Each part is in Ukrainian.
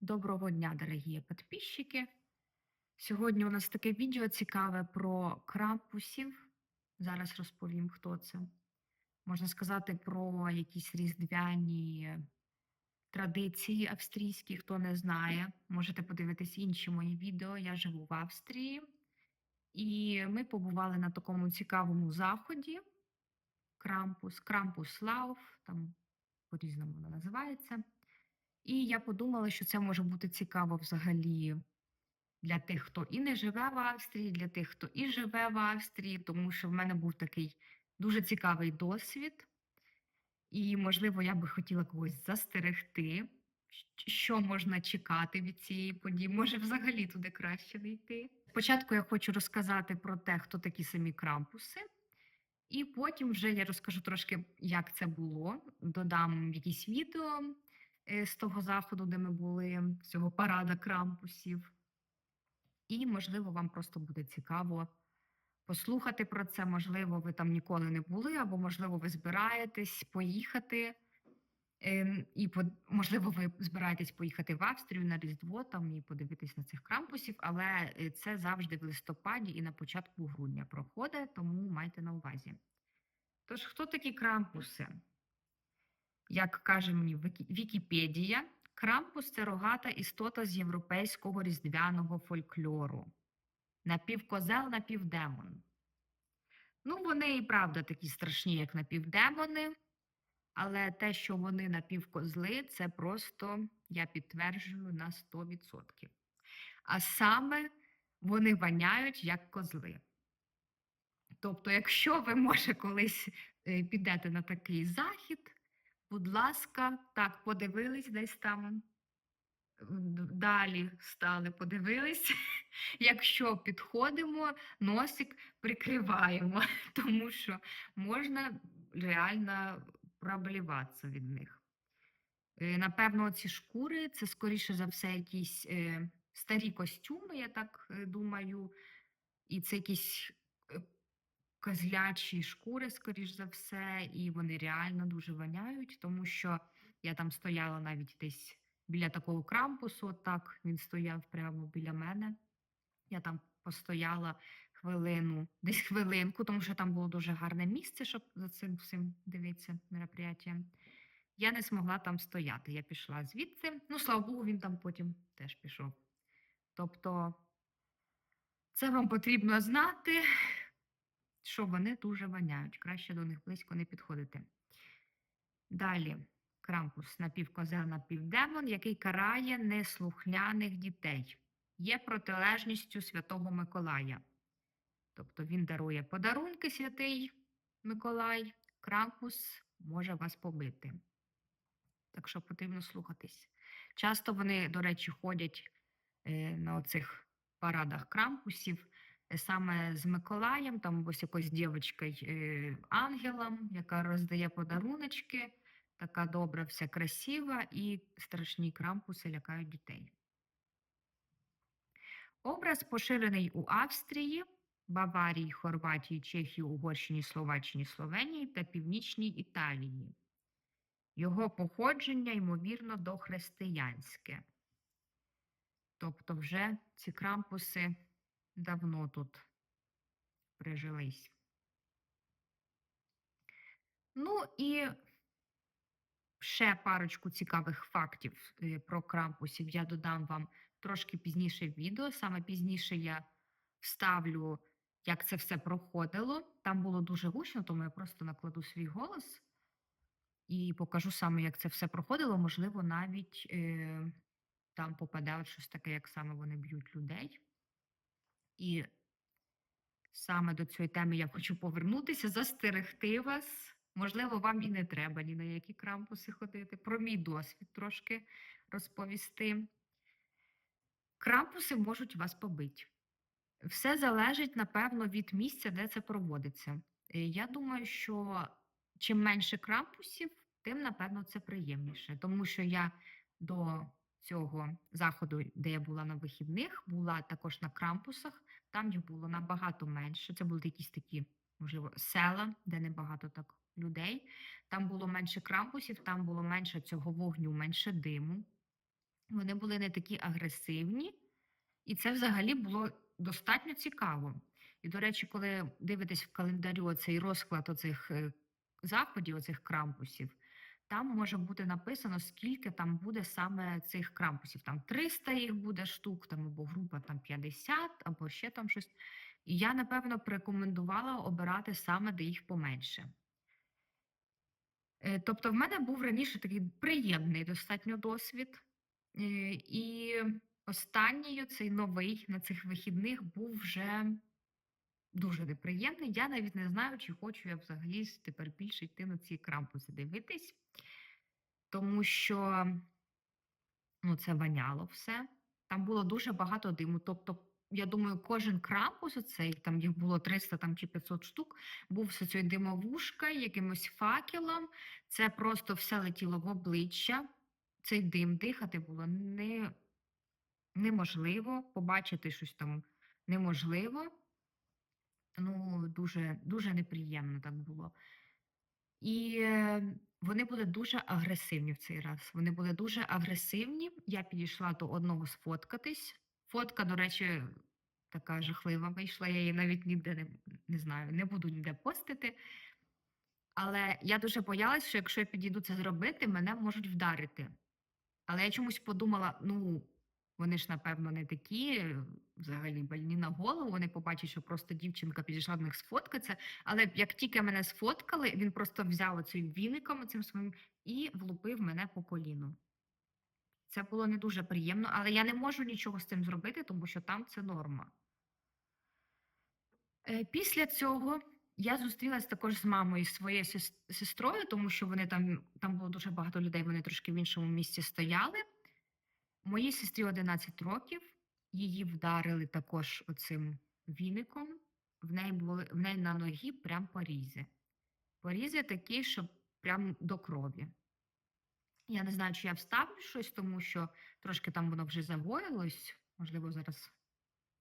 Доброго дня, дорогі підписчики. Сьогодні у нас таке відео цікаве про крампусів. Зараз розповім, хто це. Можна сказати про якісь різдвяні традиції австрійські, хто не знає. Можете подивитись інші мої відео. Я живу в Австрії. І ми побували на такому цікавому заході. Крампус, Крампус Лауф, там по-різному вона називається. І я подумала, що це може бути цікаво взагалі для тих, хто і не живе в Австрії, для тих, хто і живе в Австрії, тому що в мене був такий дуже цікавий досвід. І, можливо, я би хотіла когось застерегти, що можна чекати від цієї події. Може, взагалі туди краще не йти. Спочатку я хочу розказати про те, хто такі самі крампуси. І потім вже я розкажу трошки, як це було. Додам якісь відео з того заходу, де ми були, цього парада крампусів. І, можливо, вам просто буде цікаво послухати про це. Можливо, ви там ніколи не були, або, можливо, ви збираєтесь поїхати. Ем, І, можливо, ви збираєтесь поїхати в Австрію на Різдво там і подивитись на цих крампусів, але е, це завжди в листопаді і на початку грудня проходить, тому майте на увазі. Тож, хто такі крампуси? Як каже мені Вікі- Вікіпедія, крампус це рогата істота з європейського різдвяного фольклору. Напівкозел, напівдемон. Ну, вони і правда такі страшні, як напівдемони, але те, що вони напівкозли, це просто я підтверджую на 100%. А саме вони воняють як козли. Тобто, якщо ви, може, колись е, підете на такий захід, будь ласка, так, подивились десь там далі стали, подивились. Якщо підходимо, носик прикриваємо, тому що можна реально пробліватися від них. Е, Напевно, ці шкури це скоріше за все якісь е, старі костюми, я так е, думаю, і це якісь козлячі шкури, скоріш за все, і вони реально дуже воняють, тому що я там стояла навіть десь біля такого крампусу, так він стояв прямо біля мене. Я там постояла хвилину, десь хвилинку, тому що там було дуже гарне місце, щоб за цим всім дивитися мероприятіям. Я не змогла там стояти. Я пішла звідси. Ну, слава Богу, він там потім теж пішов. Тобто, це вам потрібно знати, що вони дуже воняють. Краще до них близько не підходити. Далі, крампус напівкозел, напівдемон, який карає неслухняних дітей. Є протилежністю Святого Миколая. Тобто він дарує подарунки, святий Миколай, крампус може вас побити. Так що потрібно слухатись. Часто вони, до речі, ходять е, на оцих парадах крампусів саме з Миколаєм, там ось якось дівчинкою е, ангелом, яка роздає подаруночки, така добра, вся красива, і страшні крампуси лякають дітей. Образ поширений у Австрії, Баварії, Хорватії, Чехії, Угорщині, Словаччині, Словенії та Північній Італії. Його походження, ймовірно, дохристиянське. Тобто вже ці крампуси давно тут прижились. Ну і ще парочку цікавих фактів е, про крампусів я додам вам трошки пізніше в відео. Саме пізніше я вставлю, як це все проходило. Там було дуже гучно, тому я просто накладу свій голос і покажу саме, як це все проходило. Можливо, навіть е, там попаде от щось таке, як саме вони б'ють людей. І саме до цієї теми я хочу повернутися, застерегти вас. Можливо, вам і не треба ні на які крампуси ходити. Про мій досвід трошки розповісти. Крампуси можуть вас побити. Все залежить, напевно, від місця, де це проводиться. Е, Я думаю, що чим менше крампусів, тим, напевно, це приємніше. Тому що я до цього заходу, де я була на вихідних, була також на крампусах. Там їх було набагато менше. Це були якісь такі, можливо, села, де небагато так людей. Там було менше крампусів, там було менше цього вогню, менше диму. Вони були не такі агресивні, і це взагалі було достатньо цікаво. І, до речі, коли дивитесь в календарю оцей розклад оцих е, заходів, оцих крампусів, там може бути написано, скільки там буде саме цих крампусів. Там 300 їх буде штук, там або група там 50, або ще там щось. І я, напевно, б рекомендувала обирати саме, де їх поменше. Е, Тобто, в мене був раніше такий приємний достатньо досвід. Е, І останній цей новий на цих вихідних був вже дуже неприємний. Я навіть не знаю, чи хочу я взагалі тепер більше йти на ці крампуси дивитись, тому що ну, це воняло все. Там було дуже багато диму. Тобто, я думаю, кожен крампус, оцей, там їх було 300 там, чи 500 штук, був все цією димовушкою, якимось факелом. Це просто все летіло в обличчя. Цей дим дихати було не, неможливо, побачити щось там неможливо. Ну, дуже, дуже неприємно так було. І е, вони були дуже агресивні в цей раз. Вони були дуже агресивні. Я підійшла до одного сфоткатись. Фотка, до речі, така жахлива вийшла. Я її навіть ніде не, не знаю, не буду ніде постити. Але я дуже боялась, що якщо я підійду це зробити, мене можуть вдарити. Але я чомусь подумала: ну, вони ж, напевно, не такі е, взагалі больні на голову. Вони побачать, що просто дівчинка підійшла до них сфоткатися. Але як тільки мене сфоткали, він просто взяв оцим віником цим своїм і влупив мене по коліну. Це було не дуже приємно, але я не можу нічого з цим зробити, тому що там це норма. Е, Після цього я зустрілась також з мамою і своєю сестрою, тому що вони там, там було дуже багато людей, вони трошки в іншому місці стояли. Моїй сестрі 11 років, її вдарили також оцим віником. В неї були в неї на ногі прям порізи. Порізи такі, що прям до крові. Я не знаю, чи я вставлю щось, тому що трошки там воно вже загоїлось. Можливо, зараз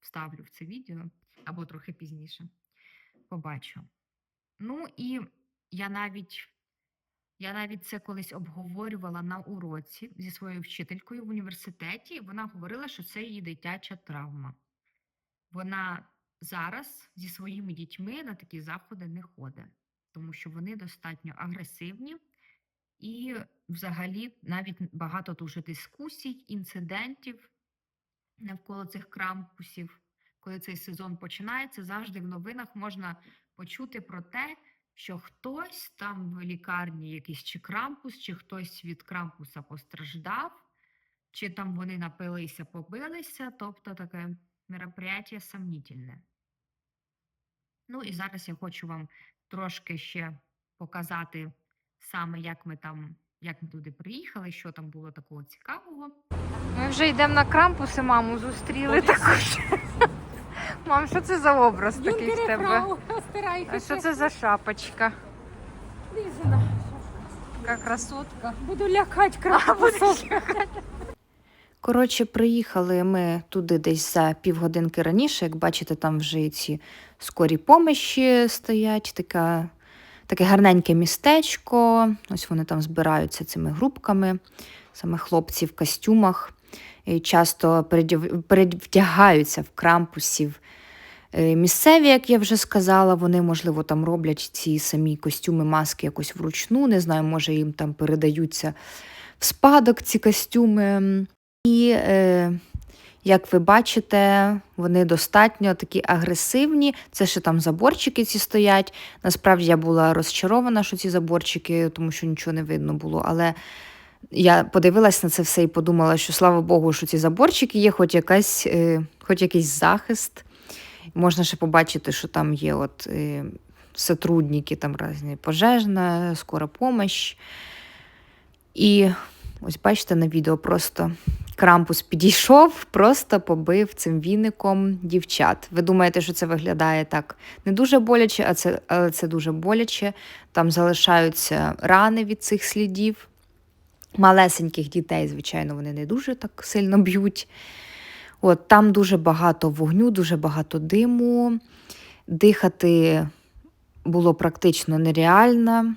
вставлю в це відео або трохи пізніше. Побачу. Ну і я навіть, я навіть це колись обговорювала на уроці зі своєю вчителькою в університеті. Вона говорила, що це її дитяча травма. Вона зараз зі своїми дітьми на такі заходи не ходить, тому що вони достатньо агресивні і взагалі навіть багато дуже дискусій, інцидентів навколо цих крампусів. Коли цей сезон починається, завжди в новинах можна почути про те, що хтось там в лікарні якийсь чи крампус, чи хтось від крампуса постраждав, чи там вони напилися, побилися, тобто таке мероприятие сомнітельне. Ну і зараз я хочу вам трошки ще показати саме, як ми там, як ми туди приїхали, що там було такого цікавого. Ми вже йдемо на крампус і маму зустріли також. Мам, що це за образ такий в тебе? А що це за шапочка? Лізина, Яка красотка. буду лякати крапусом. Коротше, приїхали ми туди десь за півгодинки раніше. Як бачите, там вже і ці скорі помощі стоять, така, таке гарненьке містечко. Ось вони там збираються цими групками, саме хлопці в костюмах. І часто перевдягаються в крампусів. Е, Місцеві, як я вже сказала, вони, можливо, там роблять ці самі костюми, маски якось вручну. Не знаю, може їм там передаються в спадок ці костюми. І, е, як ви бачите, вони достатньо такі агресивні. Це ще там заборчики ці стоять. Насправді я була розчарована, що ці заборчики, тому що нічого не видно було. Але я подивилась на це все і подумала, що слава Богу, що ці заборчики є, хоч, якась, е, хоч якийсь захист. Можна ще побачити, що там є от, е, сотрудники, там різні пожежна, скора помощь. І ось бачите на відео просто Крампус підійшов, просто побив цим віником дівчат. Ви думаєте, що це виглядає так не дуже боляче, а це, але це дуже боляче. Там залишаються рани від цих слідів. Малесеньких дітей, звичайно, вони не дуже так сильно б'ють. От, там дуже багато вогню, дуже багато диму. Дихати було практично нереально.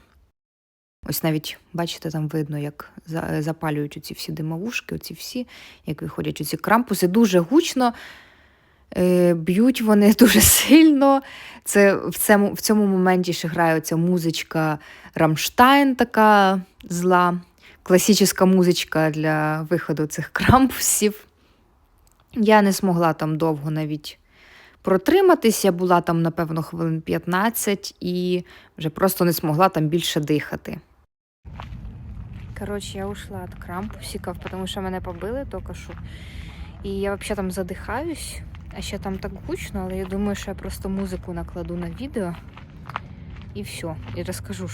Ось навіть, бачите, там видно, як запалюють оці всі димовушки, оці всі, як виходять оці крампуси. Дуже гучно, е, б'ють вони дуже сильно. Це в цьому, в цьому моменті ще грає оця музичка Рамштайн, така зла, класична музичка для виходу цих крампусів. Я не змогла там довго навіть протриматись. Я була там, напевно, хвилин 15 і вже просто не змогла там більше дихати. Коротше, я ушла від крампусиків, тому що мене побили тільки що. І я взагалі там задихаюсь, а ще там так гучно, але я думаю, що я просто музику накладу на відео і все. І розкажу,